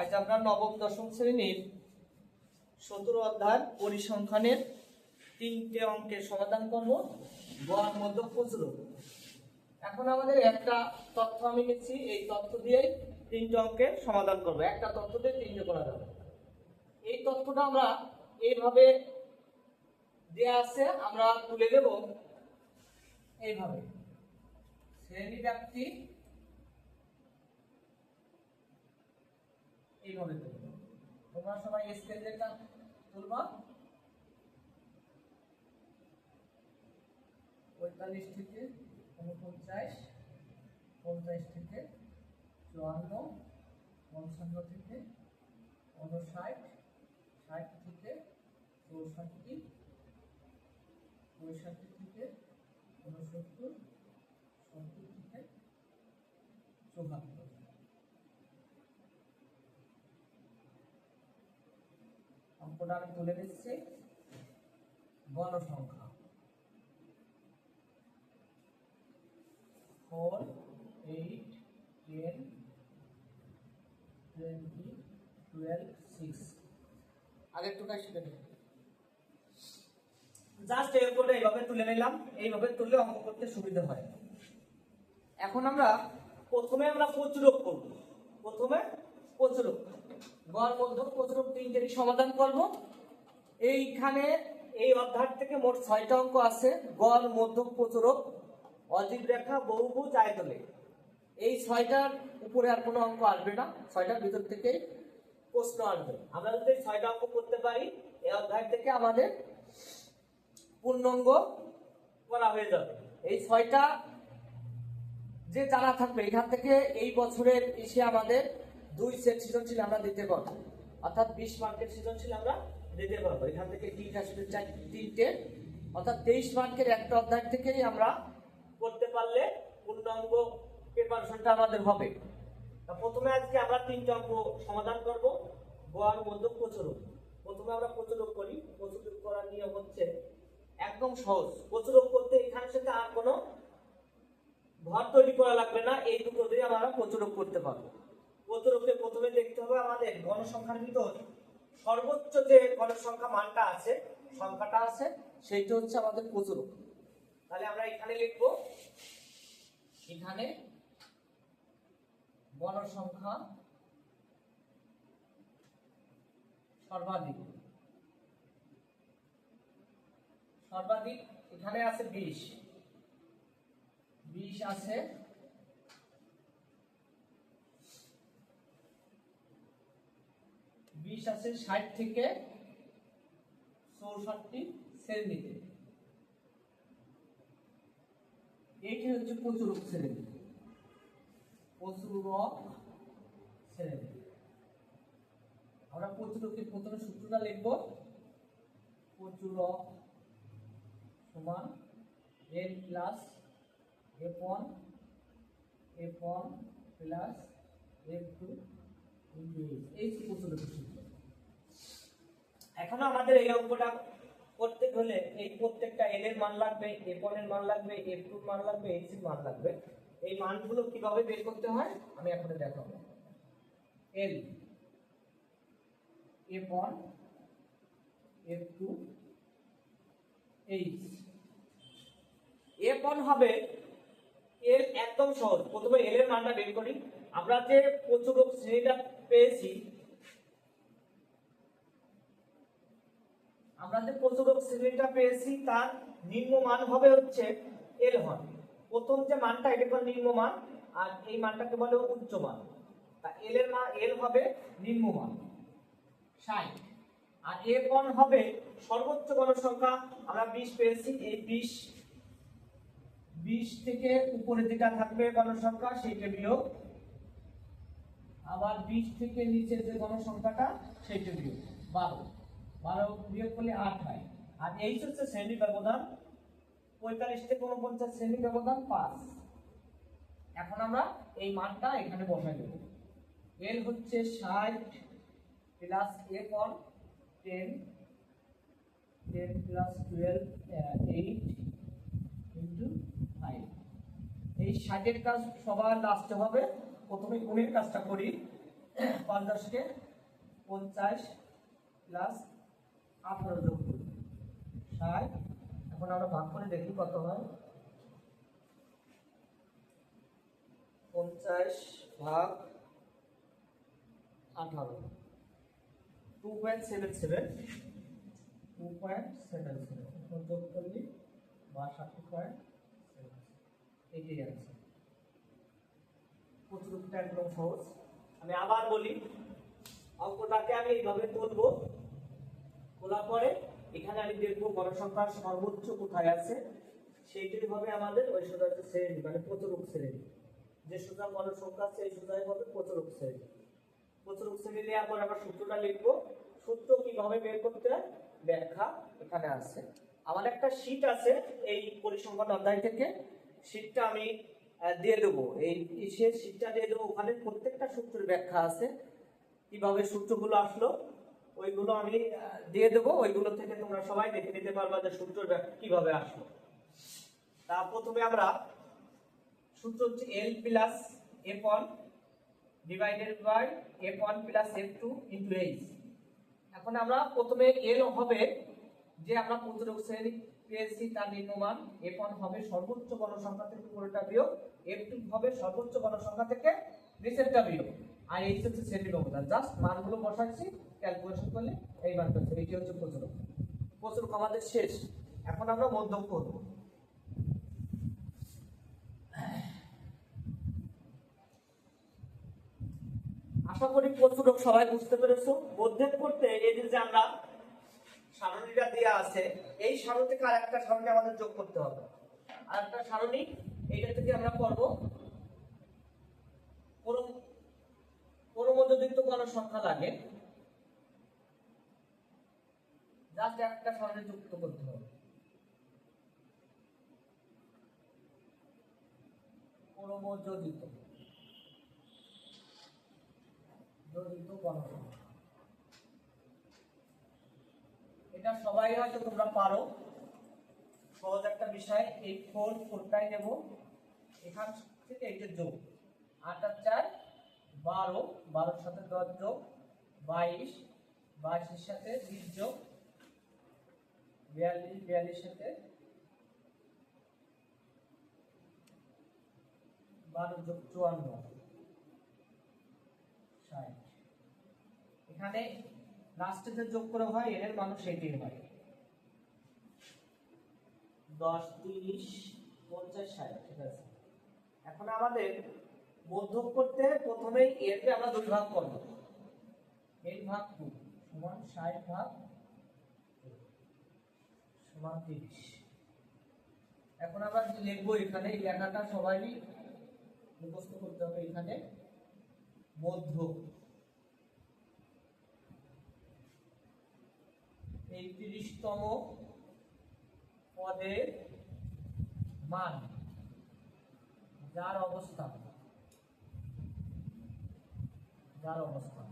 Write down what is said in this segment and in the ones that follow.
আজ আমরা নবম, দশম শ্রেণির সতেরো অধ্যায় পরিসংখ্যানের তিনটে অঙ্কের সমাধান করব। গড় মধ্য খুচরো। এখন আমাদের একটা তথ্য আমি নিচ্ছি, এই তথ্য দিয়েই তিনটে অঙ্কের সমাধান করব। একটা তথ্য দিয়ে তিনটে করা যাবে। এই তথ্যটা আমরা এইভাবে দেয়া আছে, আমরা তুলে দেব। এইভাবে। শ্রেণি ব্যাপ্তি এইভাবে তুলব তোমরা সবাই স্কেল যেটা তুলবা। পঁয়তাল্লিশ থেকে উনপঞ্চাশ, পঞ্চাশ থেকে চুয়ান্ন, পঞ্চান্ন থেকে উনষাট ষাট থেকে চৌষট্টি, পঁয়ষট্টি থেকে উনসত্তর সত্তর থেকে চৌহাত্তর অঙ্কটা আমি তুলে দিচ্ছি গণসংখ্যা। Four eight ten twenty twelve six আগের টুকাই শিখে নিই জাস্ট এই অঙ্কটা এইভাবে তুলে নিলাম। এইভাবে তুললে অঙ্ক করতে সুবিধা হয়। এখন আমরা প্রথমে আমরা প্রচুরক করব। প্রথমে প্রচুরক গড় মধ্য প্রচুরক তিনটেরই সমাধান করব। এইখানে এই অধ্যায় থেকে মোট ছয়টা অঙ্ক আছে। গড় মধ্য প্রচুরক, অজীব রেখা, বহুভুজ, আয়তলে। এই ছয়টার উপরে আর কোনো অঙ্ক আসবে না। ছয়টার ভিতর থেকে প্রশ্ন আসবে। আমরা যদি ছয়টা অঙ্ক করতে পারি, এই অধ্যায় থেকে আমাদের পূর্ণাঙ্গ করা হয়ে যাবে। এই ছয়টা যে জানা থাকবে, এখান থেকে এই বছরের এসে আমাদের দুই সেট সৃজনশীল আমরা দিতে পারব। অর্থাৎ বিশ মার্কের সৃজনশীল আমরা দিতে পারব। এখান থেকে তিন আসবে চার, তিনটে। অর্থাৎ তেইশ মার্কের একটা অধ্যায় থেকেই আমরা করতে পারলে পূর্ণাঙ্গ প্রিপারেশনটা আমাদের হবে। প্রথমে আজকে আমরা তিনটা অঙ্ক সমাধান করব। গড় মধ্য প্রচুরক প্রথমে আমরা প্রচুরক করি। প্রচুরক করার নিয়ম হচ্ছে একদম সহজ। প্রচুরক করতে এখানের সাথে আর কোনো ঘর তৈরি করা লাগবে না। এই দুটো দিয়ে আমরা প্রচুরক করতে পারব। প্রচুরকে প্রথমে দেখতে হবে আমাদের গণসংখ্যার ভিতর সর্বোচ্চ যে গণসংখ্যা মানটা আছে, সংখ্যাটা আছে, সেইটা হচ্ছে আমাদের প্রচুরক তাহলে আমরা এখানে লিখব, এখানে গণসংখ্যা সর্বাধিক। সর্বাধিক এখানে আছে বিশ। বিশ আছে বিশ আছে, ষাট থেকে চৌষট্টি শ্রেণীতে এইটি হচ্ছে প্রচুরক শ্রেণি প্রচুরক শ্রেণি আমরা প্রচুরকের প্রথমে সূত্রটা লিখব। প্রচুরক সমান N plus F one F one plus F two এই প্রচুরকের সূত্র। এখন আমাদের এই অঙ্কটা করতে হলে এই প্রত্যেকটা এল এর মান লাগবে এফ ওয়ানের মান লাগবে এফ টু মান লাগবে এইচ এর মান লাগবে। এই মানগুলো কীভাবে বের করতে হয় আমি এখন দেখাবো। L F one F two H F one হবে এল একদম সহজ। প্রথমে এল এর মানটা বের করি। আমরা যে প্রচুরক শ্রেণীটা পেয়েছি আমরা যে প্রচুরক শ্রেণীটা পেয়েছি, তার নিম্ন মান হবে হচ্ছে এল হন প্রথম যে মানটা, এটা হলো নিম্ন মান আর এই মানটাকে বলে উচ্চ মান তা এল এর মান এল হবে নিম্ন মান ষাট। আর এফ ওয়ান হবে সর্বোচ্চ গণসংখ্যা আমরা বিশ পেয়েছি, এই বিশ বিশ থেকে উপরে যেটা থাকবে গণসংখ্যা সেইটা বিয়োগ। আবার বিশ থেকে নিচের যে গণসংখ্যাটা সেইটা বিয়োগ। বারো। বারো বিয়োগ করলে আট হয়। আর এই হচ্ছে শ্রেণি ব্যবধান, পঁয়তাল্লিশ থেকে উনপঞ্চাশ শ্রেণি ব্যবধান পাঁচ। এখন আমরা এই মানটা এখানে বসাই দেব। এল হচ্ছে ষাট plus F one ten ten plus twelve eight into five এই ষাটের কাজ সবার লাস্টে হবে। প্রথমে গুণের কাজটা করি। পাঁচ দশকে পঞ্চাশ প্লাস আঠারো যোগ করি ষাট, এখন আমরা ভাগ করে দেখি কত হয়। পঞ্চাশ ভাগ আঠারো। Two point seven seven two point seven seven যোগ করলে বাষট্টি পয়েন্ট এটাই আছে প্রচুরটা একদম সহজ। আমি আবার বলি, অঙ্কটাকে আমি এইভাবে তুলবো। তোলার পরে এখানে আমি দেখব গণসংখ্যার সর্বোচ্চ কোথায় আছে। সেইটাই হবে আমাদের ওই সোজা শ্রেণি মানে প্রচুরক শ্রেণি। যে সোজা গণসংখ্যা আছে, এই সোজাই হবে প্রচুরক শ্রেণি। প্রচুরক শ্রেণি নেওয়ার পর আমরা সূত্রটা লিখব। সূত্র কীভাবে বের করতে ব্যাখ্যা এখানে আছে। আমার একটা শীট আছে এই পরিসংখ্যান অধ্যায় থেকে। শীটটা আমি দিয়ে দেবো। এই সে শীটটা দিয়ে দেবো। ওখানে প্রত্যেকটা সূত্রের ব্যাখ্যা আছে। কীভাবে সূত্রগুলো আসলো? ওইগুলো আমি দিয়ে দেবো। ওইগুলো থেকে তোমরা সবাই দেখে নিতে পারবা যে ব্যাখ্যা কীভাবে আসলো। তা প্রথমে আমরা সূত্র হচ্ছে L plus F one divided by F one plus F two into H এখন আমরা প্রথমে এল হবে যে আমরা প্রতিরোধ শ্রেণি পেয়েছি তার নিম্নমান। এফ ওয়ান হবে সর্বোচ্চ গণসংখ্যা থেকে উপরেরটা বিয়োগ। এফ টু হবে সর্বোচ্চ গণসংখ্যা থেকে নিচেরটা বিয়োগ। আর এইচ হচ্ছে শ্রেণি ব্যবধান জাস্ট মানগুলো বসাচ্ছি। ক্যালকুলেশন করলে এই মানটা হচ্ছে এটি হচ্ছে প্রচুরক প্রচুরক আমাদের শেষ। এখন আমরা মধ্যক করব। আশা করি প্রচুরক সবাই বুঝতে পেরেছ। মধ্যেক করতে এই যে আমরা সারণীটা দেওয়া আছে, এই সারণী থেকে আর একটা সারণী আমাদের যোগ করতে হবে। আর একটা সারণী, এইটা থেকে আমরা করব। মধ্যযুক্ত কোনো সংখ্যা লাগে। জাস্ট একটা সারণী যুক্ত করতে হবে ক্রমযোজিত যোজিত গণসংখ্যা এটা সবাই হয়তো তোমরা পারো। সহজ একটা বিষয়, এই ফোর ফোরটাই নেব। এখান থেকে এই যে যোগ, আট আর চার, বারো। বারোর সাথে দশ যোগ, বাইশ। বাইশের সাথে বিশ যোগ। বিয়াল্লিশ বিয়াল্লিশ সাথে বারো যোগ চুয়ান্ন, ষাট। এখানে লাস্টে যোগ করে হয় এর মানুষ এটি হয় দশ, তিরিশ, পঞ্চাশ, ষাট, ঠিক আছে? এখন আমাদের মধ্যক করতে প্রথমেই এরকে আমরা দুই ভাগ করব। এই ভাগ টু সমান ষাট ভাগ সমান তিরিশ। এখন আবার এখানে, এই লেখাটা সবাই মুখস্থ করতে হবে এখানে। মধ্য। এই তিরিশতম পদের মান, যার অবস্থান যার অবস্থান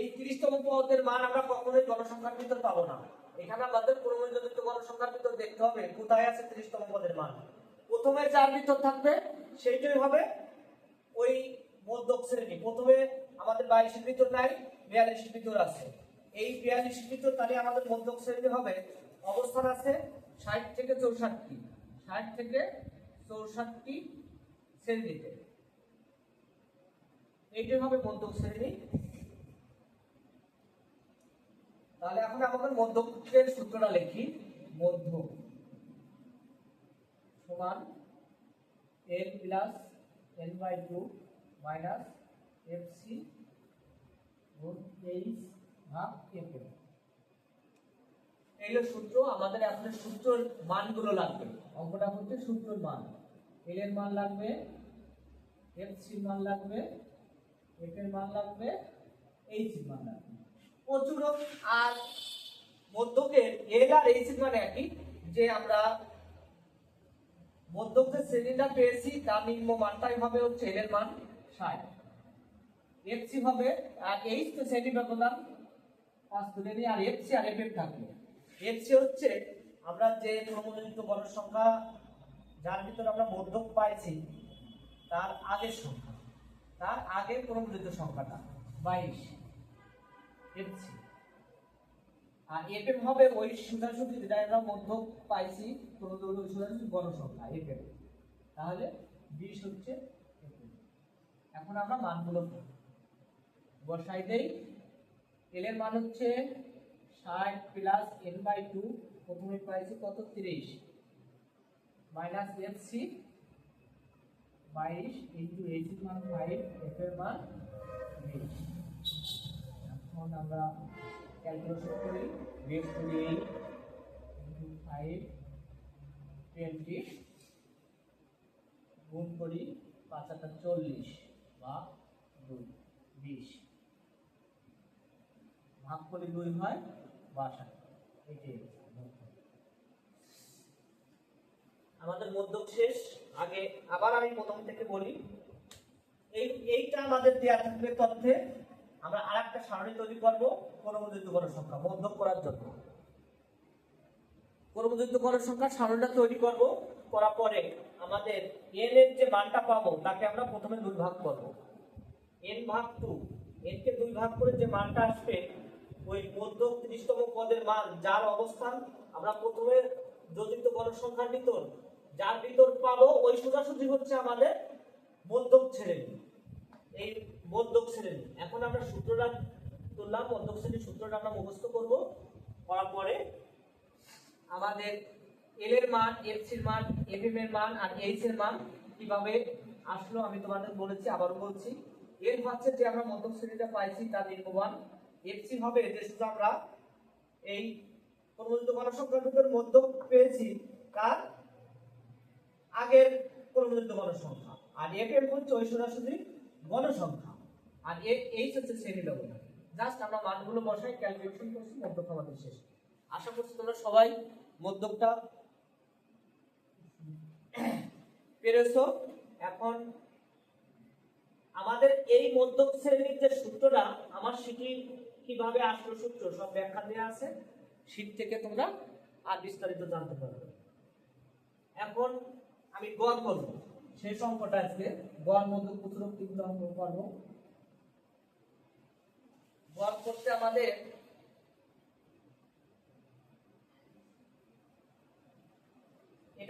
এই তিরিশতম পদের মান আমরা কখনোই জনসংখ্যার ভিতর পাবো না। এখানে আমাদের দেখতে হবে, কোথায় আছে ত্রিশতম পদের মান? প্রথমে যার ভিতর থাকবে, সেইটাই হবে ওই মধ্যক শ্রেণি। প্রথমে আমাদের বাইশের ভিতর নাই, বিয়াল্লিশের ভিতর আছে। এই বিয়াল্লিশের ভিতর তাহলে আমাদের মধ্যক শ্রেণি হবে, অবস্থান আছে ষাট থেকে চৌষট্টি। ষাট থেকে চৌষট্টি শ্রেণীতে। এইটাই হবে মধ্যক শ্রেণি। তাহলে এখন আমাদের মধ্যকের সূত্রটা লিখি মধ্য সমান L plus L by two minus F C গুণ এইচ ভাগ এফ এল এই হলো সূত্র আমাদের এখন সূত্রের মানগুলো লাগবে। অঙ্কটা হচ্ছে সূত্রের মান। এল এর মান লাগবে এফ সির মান লাগবে এফ এর মান লাগবে এইচ এর মান লাগবে। প্রচুরক আর মধ্যকের এল আর এইচ এর মান একই যে আমরা মধ্যক যে শ্রেণীটা পেয়েছি, তার নিম্ন মানটাই হবে হচ্ছে এর মান ষাট। এফসি হবে, আর এইচ তো শ্রেণি ব্যবধান। পাঁচ তুলে নিই আর এফসি আর এফ এফ থাকবে। এফসি হচ্ছে আমরা যে ক্রমযুক্ত বড় সংখ্যা, যার ভিতরে আমরা মধ্যক পাইছি, তার আগের সংখ্যা। তার আগের ক্রমযুক্ত সংখ্যাটা, বাইশ। এফসি আর এফএম হবে ওই সোজাসুজি যেটা আমরা মধ্য পাইছি কোনো কোনো ওই সোজাসুজি গণসংখ্যা এফএম তাহলে বিশ হচ্ছে এখন আমরা মানগুলো। বসাই দেই এল এর মান হচ্ছে ষাট প্লাস এন বাই টু প্রথমে পাইছি কত? তিরিশ। মাইনাস এফ সি বাইশ ইন্টু এইচ মান ফাইভ এফ এর মান বিশ। এখন আমরা ক্যালকুলেশন করি বিয়োগ করি এইট ইন্টু ফাইভ টোয়েন্টি গুণ করি পাঁচ হাজার চল্লিশ বা দুই, বিশ। ভাগ করে দুই হয় বাসা এটাই আমাদের মধ্যক শেষ। আগে আবার আমি প্রথম থেকে বলি, এই, এইটা আমাদের দেওয়া থাকবে তথ্যে। আমরা আর একটা সারণী তৈরি করব ক্রমযুক্ত গণের সংখ্যা মধ্যক করার জন্য। ক্রমযুক্ত গণের সংখ্যা সারণীটা তৈরি করব, করার পরে আমাদের এন এর যে মানটা পাবো, তাকে আমরা প্রথমে দুই ভাগ করব। এন ভাগ টু এন কে দুই ভাগ করে যে মানটা আসবে, ওই মধ্য ত্রিশতম পদের মান, যার অবস্থান আমরা প্রথমে যোজিত গণসংখ্যার ভিতর, যার ভিতর পাবো, ওই সোজাসুজি হচ্ছে আমাদের মধ্যক শ্রেণি। এই মধ্যক শ্রেণি। এখন আমরা সূত্রটা তুললাম, মধ্যক শ্রেণির সূত্রটা আমরা মুখস্থ করব, করার পরে আমাদের এল এর মান এফ এর মান এফ এম এর মান আর এইচ এর মান কীভাবে আসলো আমি তোমাদের বলেছি, আবারও বলছি। এর হচ্ছে যে আমরা মধ্যক শ্রেণীটা পাইছি, তার এফ সি হবে যে শুধু আমরা এই প্রবলিত গণসংখ্যার ভিতর মধ্যক পেয়েছি, তার আগের প্রবলিত গণসংখ্যা আর এফ এম হচ্ছে ওই সোজাসুজি গণসংখ্যা আর এইচ হচ্ছে শ্রেণি ব্যবধান। জাস্ট আমরা মানগুলো বসাই ক্যালকুলেশন করছি মধ্যক আমাদের শেষ। আশা করছি তোমরা সবাই মধ্যকটা পেরেছ? এখন আমাদের এই মধ্যক শ্রেণির যে সূত্রটা, আমার শিখি কীভাবে আসলো সূত্র, সব ব্যাখ্যা দেওয়া আছে। শীত থেকে তোমরা আর বিস্তারিত জানতে পারবে। এখন আমি গড় করব। সেই অঙ্কটা আজকে গড় মধ্যক পুত্র কিন্তু অঙ্ক করব। গড় করতে আমাদের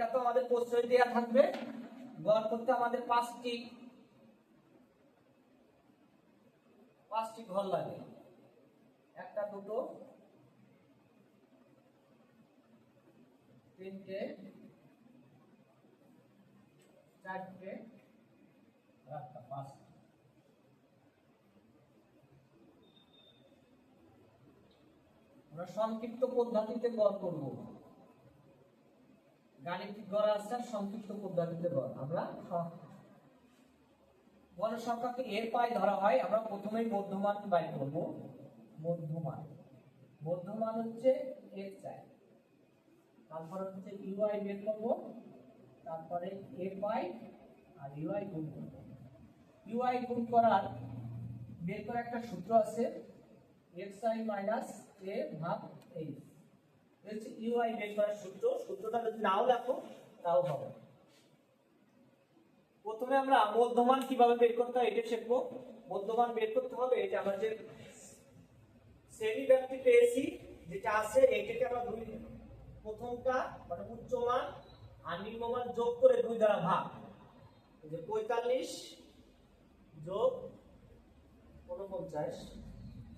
এটা তো আমাদের প্রশ্রয় দেওয়া থাকবে। গড় করতে আমাদের পাঁচটি পাঁচটি ঘর লাগে। একটা, দুটো, তিনটে, চারটে, একটা, পাঁচটা। সংক্ষিপ্ত পদ্ধতিতে গড় করব। গাণিতিক গড় আর সংক্ষিপ্ত পদ্ধতিতে গড় আমরা স- গণসংখ্যাকে এর পায় ধরা হয়। আমরা প্রথমেই মধ্যমান বাই করব। মধ্যমান মধ্যমান হচ্ছে এক্স আই তারপরে হচ্ছে ইউআই বের করব। তারপরে এ পাই আর ইউআই গুণ করব। ইউআই গুণ করার বের করা একটা সূত্র আছে। এক্স আই মাইনাস এ ভাগ এইচ হচ্ছে ইউআই বের করার সূত্র। সূত্রটা যদি নাও লেখো তাও হবে। প্রথমে আমরা মধ্যমান কীভাবে বের করতে হয় এটা শিখব। মধ্যমান বের করতে হবে এটা আমরা যে শ্রেণি ব্যক্তি পেয়েছি, যেটা আছে এইটাকে আমরা দুই, প্রথমটা মানে উচ্চমান আর নিম্নমান যোগ করে দুই দ্বারা ভাগ। যে পঁয়তাল্লিশ যোগ উনপঞ্চাশ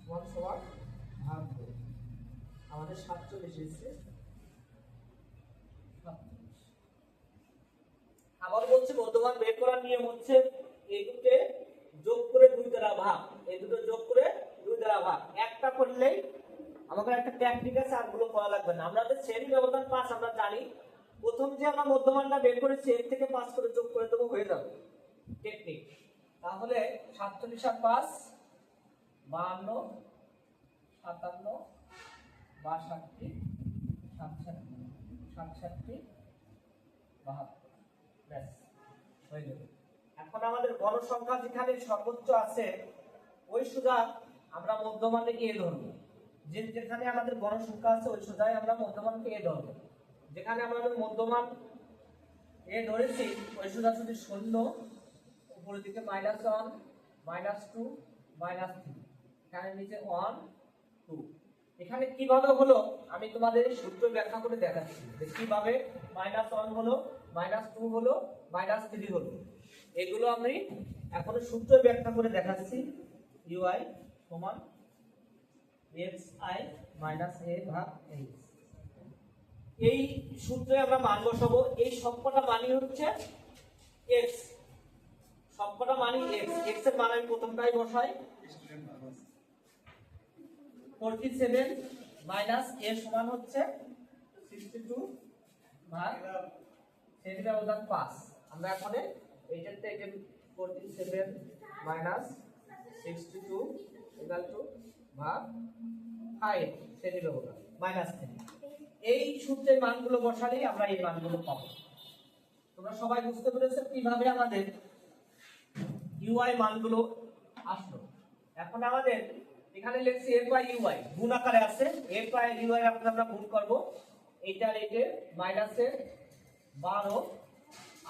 সমান সমান ভাগ। আমাদের সাতচল্লিশ এসছে। আবার বলছে মধ্যমান বের করার নিয়ম হচ্ছে এই দুটো যোগ করে দুই দ্বারা ভাগ। এই দুটো যোগ করে দুই দ্বারা ভাগ। একটা করলেই আমাদের একটা টেকনিক আছে, আরগুলো করা লাগবে না। আমাদের শ্রেণি ব্যবধান পাঁচ, আমরা জানি। প্রথম যে আমরা মধ্যমানটা বের করেছি, এর থেকে পাঁচ করে যোগ করে দেবো, হয়ে যাবে। টেকনিক তাহলে সাতচল্লিশ আর পাঁচ, বাহান্ন, সাতান্ন বাষট্টি, সাতষট্টি সাতষট্টি, বাহাত্তর। ব্যাস, হয়ে যাবে এখন আমাদের গণসংখ্যা যেখানে সর্বোচ্চ আছে, ওই সুদা আমরা মধ্যমানে এ ধরবো। যে যেখানে আমাদের গণসংখ্যা আছে, ওই সুদায় আমরা মধ্যমানকে এ ধরবো। যেখানে আমাদের মধ্যমান এ ধরেছি, ওই সুদা শুধু শূন্য, উপরের দিকে minus one minus two minus three এখানে নিচে ওয়ান টু এখানে কীভাবে হলো? আমি তোমাদের সূত্র ব্যাখ্যা করে দেখাচ্ছি যে কীভাবে মাইনাস ওয়ান হলো মাইনাস টু হলো মাইনাস থ্রি হলো। এগুলো আমি এখন সূত্র ব্যাখ্যা করে দেখাচ্ছি। ইউআই সমান এক্স আই মাইনাস এ ভাগ এইচ এই সূত্রে আমরা মান বসাবো। এই সবকটা মানই হচ্ছে এক্স সবকটা মানই এক্স এক্সের মান আমি প্রথমটাই বসাই। ফোরটি সেভেন মাইনাস এর সমান হচ্ছে সিক্সটি টু ভাগ সেটি ব্যবধান পাঁচ। আমরা এখন এইটার থেকে forty seven minus sixty two equal two ভাগ ফাইভ শ্রেণি ব্যবধান মাইনাস থ্রি এই সূত্রের মানগুলো বসালেই আমরা এই মানগুলো পাবো। তোমরা সবাই বুঝতে পেরেছ কীভাবে আমাদের ইউআই মানগুলো আসলো। এখন আমাদের এখানে লেখছি এফ বাই ইউআই গুণ আকারে আছে এফ বাই ইউআই আমরা আমরা গুণ করব। এইটার এটে মাইনাসে বারো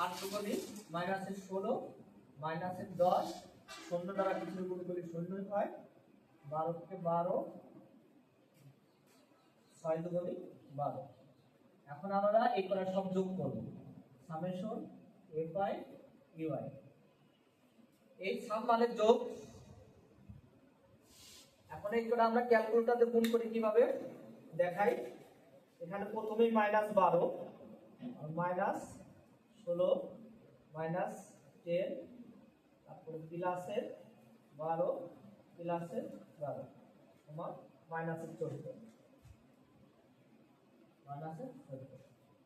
আট দুগুণি মাইনাসে ষোলো, মাইনাসে দশ। শূন্য দ্বারা কিছু গুণ করি শূন্যই হয়। বারো থেকে বারো, ছয় দুগুণি বারো। এখন আমরা এই করা সব যোগ করব। সামেশন এফ বাই ইউআই এই সাম মানে যোগ এখন এই করে আমরা ক্যালকুলেটরতে গুণ করি কীভাবে? দেখাই। এখানে প্রথমেই মাইনাস বারো মাইনাস ষোলো মাইনাস টেন তারপরে প্লাসের বারো প্লাসের বারো তোমার মাইনাসের চোদ্দ। মাইনাসের চোদ্দ।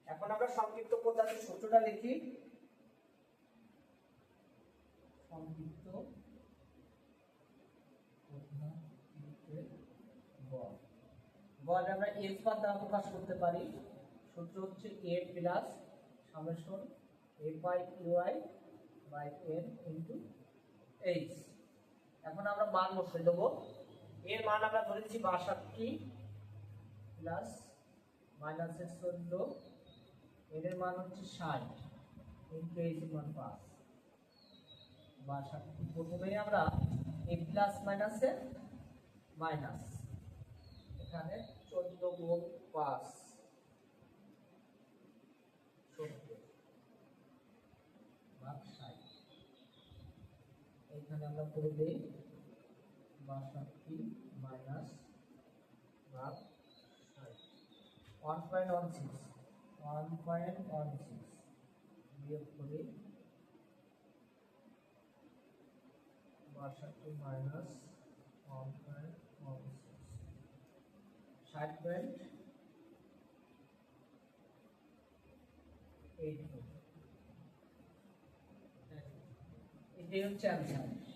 এখন আমরা সংক্ষিপ্ত পদ্ধতির সূত্রটা লিখি। সংক্ষিপ্ত পদ্ধতিতে গড় গড় আমরা এস বার দ্বারা প্রকাশ করতে পারি। সূত্র হচ্ছে A plus summation A by UI by N into H এখন আমরা মান বসে দেবো। এর মান আমরা ধরেছি বাষট্টি প্লাস মাইনাসের চোদ্দ এর মান হচ্ছে ষাট ইন্টু এইচ এর মান পাঁচ। বাষট্টি প্রথমেই আমরা এ প্লাস মাইনাসে মাইনাস এখানে চোদ্দ গুণ পাঁচ। এখানে আমরা করে দিই বাষট্টি মাইনাস ভাগ one point one six one point one six বিয়োগ করি বাষট্টি মাইনাস ওয়ান ষাট পয়েন্ট এইট ফোর এটাই হচ্ছে অ্যান্সার